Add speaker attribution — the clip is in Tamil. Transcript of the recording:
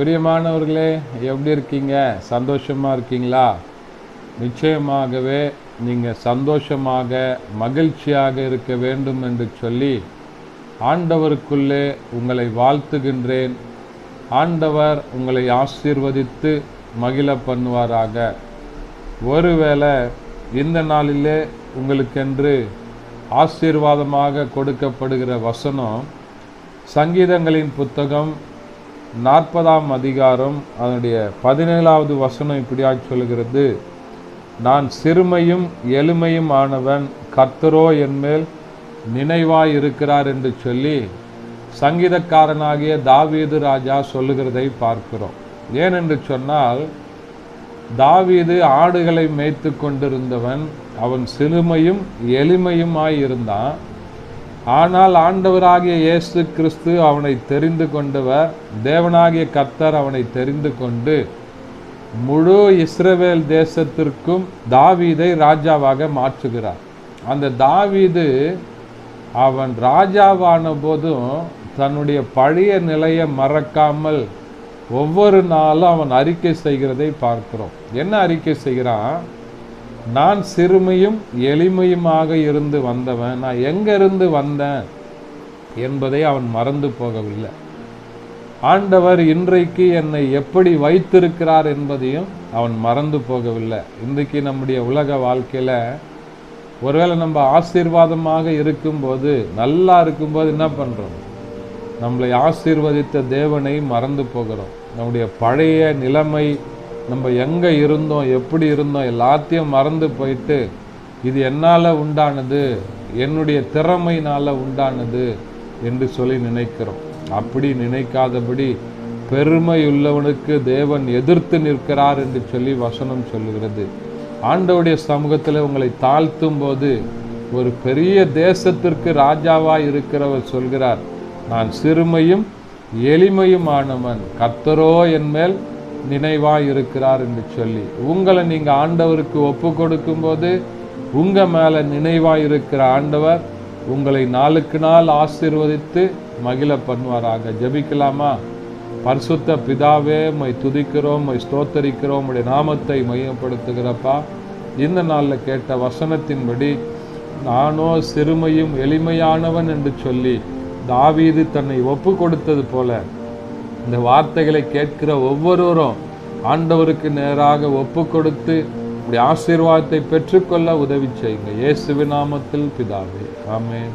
Speaker 1: பிரியமானவர்களே எப்படி இருக்கீங்க? சந்தோஷமாக இருக்கீங்களா? நிச்சயமாகவே நீங்கள் சந்தோஷமாக மகிழ்ச்சியாக இருக்க வேண்டும் என்று சொல்லி ஆண்டவருக்குள்ளே உங்களை வாழ்த்துகின்றேன். ஆண்டவர் உங்களை ஆசீர்வதித்து மகிழ பண்ணுவாராக. ஒருவேளை இந்த நாளிலே உங்களுக்கென்று ஆசீர்வாதமாக கொடுக்கப்படுகிற வசனம் சங்கீதங்களின் புத்தகம் நாற்பதாம் அதிகாரம் அதனுடைய பதினேழாவது வசனம் இப்படியாக சொல்கிறது. நான் சிறுமையும் எளிமையும் ஆனவன் கர்த்தரோ என்மேல் நினைவாய் இருக்கிறார் என்று சொல்லி சங்கீதக்காரனாகிய தாவீது ராஜா சொல்லுகிறதை பார்க்கிறோம். ஏனென்று சொன்னால் தாவீது ஆடுகளை மேய்த்து கொண்டிருந்தவன் அவன் சிறுமையும் எளிமையுமாய் இருந்தான். ஆனால் ஆண்டவராகிய இயேசு கிறிஸ்து அவனை தெரிந்து கொண்டவர் தேவனாகிய கர்த்தர் அவனை தெரிந்து கொண்டு முழு இஸ்ரவேல் தேசத்திற்கும் தாவீதை ராஜாவாக மாற்றுகிறார். அந்த தாவீது அவன் ராஜாவான போதும் தன்னுடைய பழைய நிலையை மறக்காமல் ஒவ்வொரு நாளும் அவன் அறிக்கை செய்கிறதை பார்க்கிறோம். என்ன அறிக்கை செய்கிறான்? நான் சிறுமையும் எளிமையுமாக இருந்து வந்தவன் நான் எங்கிருந்து வந்தேன் என்பதை அவன் மறந்து போகவில்லை. ஆண்டவர் இன்றைக்கு என்னை எப்படி வைத்திருக்கிறார் என்பதையும் அவன் மறந்து போகவில்லை. இன்றைக்கு நம்முடைய உலக வாழ்க்கையில் ஒருவேளை நம்ம ஆசீர்வாதமாக இருக்கும்போது நல்லா இருக்கும்போது என்ன பண்ணுறோம் நம்மளை ஆசீர்வதித்த தேவனை மறந்து போகிறோம். நம்முடைய பழைய நிலைமை நம்ம எங்கே இருந்தோம் எப்படி இருந்தோம் எல்லாத்தையும் மறந்து போயிட்டு இது என்னால் உண்டானது என்னுடைய திறமையினால் உண்டானது என்று சொல்லி நினைக்கிறோம். அப்படி நினைக்காதபடி பெருமையுள்ளவனுக்கு தேவன் எதிர்த்து நிற்கிறார் என்று சொல்லி வசனம் சொல்லுகிறது. ஆண்டவுடைய சமூகத்தில் உங்களை தாழ்த்தும் போது ஒரு பெரிய தேசத்திற்கு ராஜாவாய் இருக்கிறவர் சொல்கிறார் நான் சிறுமையும் எளிமையுமானவன். கத்தரோ என் நினைவாக நினைவாய் இருக்கிறார் என்று சொல்லி உங்களை நீங்க ஆண்டவருக்கு ஒப்பு கொடுக்கும்போது உங்க மேல நினைவாய் இருக்கிற ஆண்டவர் உங்களை நாளுக்கு நாள் ஆசீர்வதித்து மகிழ பண்ணுவாராக. ஜெபிக்கலாமா? பரிசுத்த பிதாவே மை துதிக்கிறோம் மை ஸ்தோத்தரிக்கிறோம் உடைய நாமத்தை மையப்படுத்துகிறப்பா. இந்த நாளில் கேட்ட வசனத்தின்படி நானோ சிறுமையும் எளிமையானவன் என்று சொல்லி தாவீது தன்னை ஒப்பு கொடுத்தது போல இந்த வார்த்தைகளை கேட்கிற ஒவ்வொருவரும் ஆண்டவருக்கு நேராக ஒப்பு கொடுத்து இப்படி ஆசீர்வாதத்தை பெற்றுக்கொள்ள உதவி செய்யுங்க. இயேசுவின் நாமத்தில் பிதாவே. ஆமென்.